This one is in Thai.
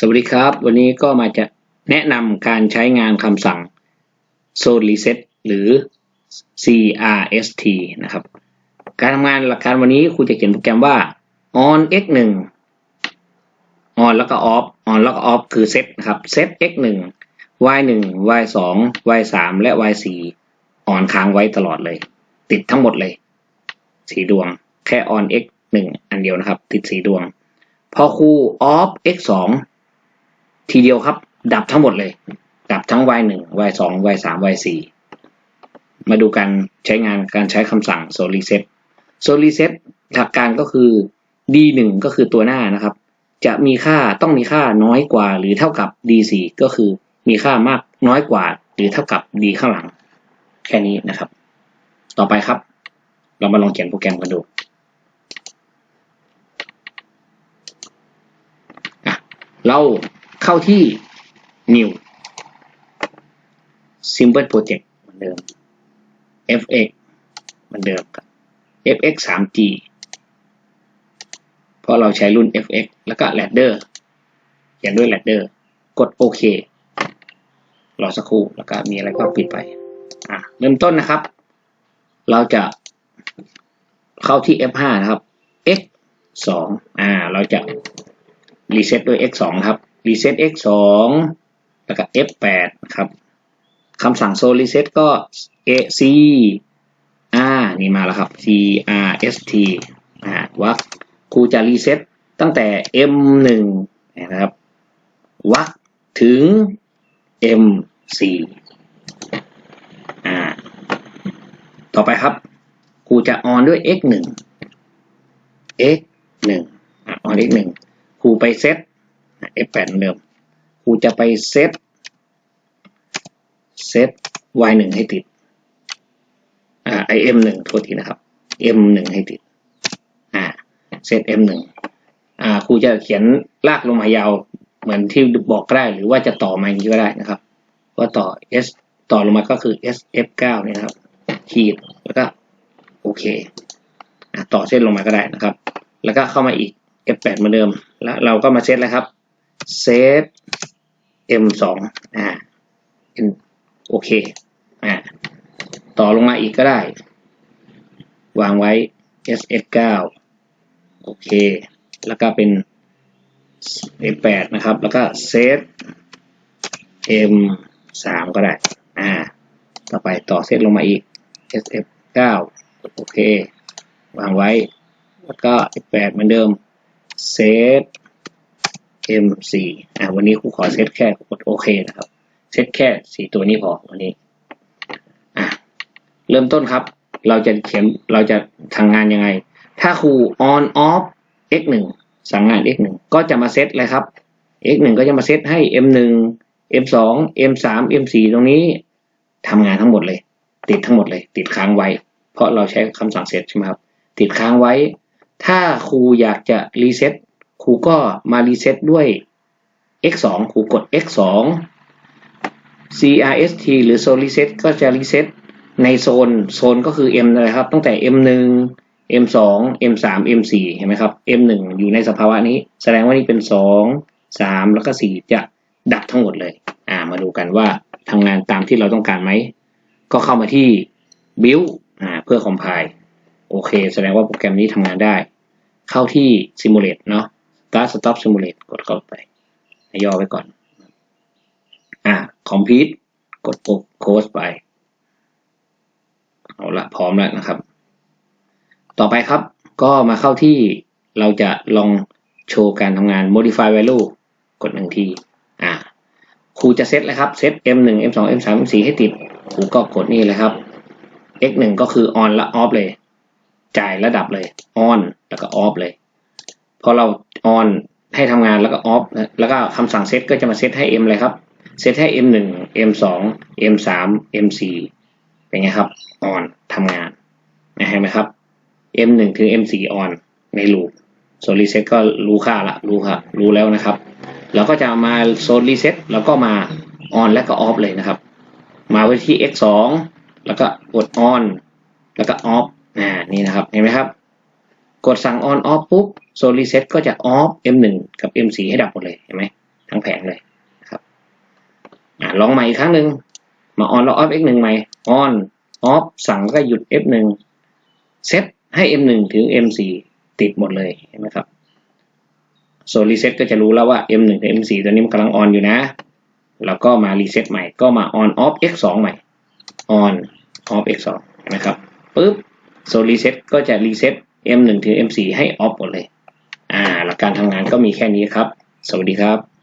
สวัสดีครับ วันนี้ก็มาจะแนะนำการใช้งานคำสั่ง zone reset หรือ CRST นะครับ การทำงานหลักการวันนี้ครูจะเขียนโปรแกรมว่า on x 1 on แล้วก็ off on แล้วก็ off คือ set นะครับ set x 1 y 1 y 2 y 3 และ y 4 on ค้างไว้ตลอดเลย ติดทั้งหมดเลย สีดวง แค่ on x 1 อันเดียวนะครับ ติดสีดวง พอครู off x 2 ทีเดียวครับ ดับทั้งหมดเลย ดับทั้ง y 1 y 2 y 3 y 4 มาดูการใช้งานการใช้คำสั่ง zone reset zone reset หลักการก็คือ d 1 ก็คือตัวหน้านะครับ จะมีค่าต้องมีค่าน้อยกว่าหรือเท่ากับ d 4 ก็คือมีค่ามากน้อยกว่า หรือเท่ากับ d ข้างหลัง แค่นี้นะครับ ต่อไปครับ เรามาลองเขียนโปรแกรมกันดูเรา เข้าที่ new simple project เหมือนเดิม fx เหมือนเดิมครับ fx 3g เพราะเราใช้รุ่น fx แล้วก็ ladder เขียนด้วย ladder กดโอเครอสักครู่แล้วก็มีอะไรก็ปิดไปอะเริ่มต้นนะครับ เราจะเข้าที่ f5 นะครับ x 2อ่า เราจะ reset ด้วย x 2ครับ reset x 2แล้วก็ f 8ครับคำสั่ง so reset ก็ a c r นี่มาแล้วครับ c r s t อ่าวักครูจะ reset ตั้งแต่ m 1นะครับวักถึง m 4อ่าต่อไปครับครูจะ on ด้วย x 1 x 1อ่า on x 1ครูไปเซต f8 เหมือนเดิมครูจะไปเซตเซต y 1 ให้ติด อ่า im 1 โทษทีนะครับ m 1 ให้ติด อ่า เซต m 1 อ่า ครูจะเขียนลากลงมายาวเหมือนที่บอกก็ได้หรือว่าจะต่อมาอย่างนี้ก็ได้นะครับ ว่าต่อ s ต่อลงมาก็คือ s f 9 เนี่ยนะครับ ขีด แล้วก็ โอเคอ่าต่อเส้นลงมาก็ได้นะครับ แล้วก็เข้ามาอีก f8 เหมือนเดิม แล้วเราก็มาเซตแล้วครับ เซต m2 อ่าโอเคอ่าต่อลงมาอีกก็ได้ วางไว้ ss9 โอเค แล้วก็เป็น f8 นะครับ แล้วก็เซต m3 ก็ได้อ่าต่อไปต่อเซตลงมาอีก sf9 โอเค วางไว้ แล้วก็ f8 เหมือนเดิมเซต m4 อ่าวันนี้ครูขอเซตแค่กดโอเคนะครับ เซตแค่สี่ตัวนี้พอวันนี้ อะเริ่มต้นครับ เราจะเขียนเราจะทำงานยังไง ถ้าครู on off x 1 สั่งงาน x 1 ก็จะมาเซตเลยครับ x 1 ก็จะมาเซตให้ m 1 m 2 m 3 m 4 ตรงนี้ทำงานทั้งหมดเลย ติดทั้งหมดเลย ติดค้างไว้ เพราะเราใช้คำสั่งเซตใช่ไหมครับ ติดค้างไว้ ถ้าครูอยากจะรีเซ็ต รูก็มารีเซ็ตด้วย x 2ครูกด x 2 crst หรือ zone reset ก็จะรีเซ็ตในโซน โซนก็คือ m นะครับ ตั้งแต่ m 1 m 2 m 3 m 4เห็นไหมครับ m 1อยู่ในสภาวะนี้ แสดงว่านี่เป็น 2 3 แล้วก็ 4 จะดับทั้งหมดเลย อ่า มาดูกันว่าทำงานตามที่เราต้องการไหม ก็เข้ามาที่ build อ่า เพื่อ compile โอเค แสดงว่าโปรแกรมนี้ทำงานได้ เข้าที่ simulate เนาะ start stop simulate กดเข้าไปย่อไว้ก่อน อ่า complete กดปุ่ม close ไป เอาละพร้อมแล้วนะครับ ต่อไปครับ ก็มาเข้าที่เราจะลองโชว์การทำงาน modify value กดหนึ่งที อ่าครูจะเซตเลยครับ เซต m 1 m 2 m 3 m 4 ให้ติด ครูก็กดนี่เลยครับ x 1 ก็คือ on และ off เลย จ่ายระดับเลย on แล้วก็ off เลย พอเรา on ให้ทำงานแล้วก็ off แล้วก็คำสั่งเซตก็จะมาเซตให้ m เลยครับเซตให้ m 1 m 2 m 3 m 4เป็นไงครับ on ทำงานนะเห็นไหมครับ m 1ถึง m 4 on ในลูปโซนรีเซตก็รู้ค่าละรู้ค่ะรู้แล้วนะครับเราก็จะมาโซนรีเซตแล้วก็มา on และก็ off เลยนะครับ มาไว้ที่ x 2แล้วก็กด on แล้วก็ off อ่านี่นะครับเห็นไหมครับ กดสั่ง on off ปุ๊บโซนรีเซ็ตก็จะ off m1 กับ m4 ให้ดับหมดเลยเห็นไหมทั้งแผงเลยครับอลองใหม่อีกครั้งหนึ่งมา on แล้ว off x หนึ่งใหม่ on off สั่งก็หยุด f หนึ่งเซตให้ m หนึ่งถึง m สี่ติดหมดเลยเห็นไหมครับโซรีเซ็ตก็จะรู้แล้วว่า m หนึ่งถึง m สี่ตัวนี้มันกำลัง on อยู่นะ แล้วก็มารีเซ็ตใหม่ก็มา on off x สองใหม่ on off x สองนไหมครับปุ๊บโซรีเซ็ตก็จะรีเซ็ต m 1 ถึง m 4 ให้ออฟหมดเลย อ่า หลักการทำงานก็มีแค่นี้ครับ สวัสดีครับ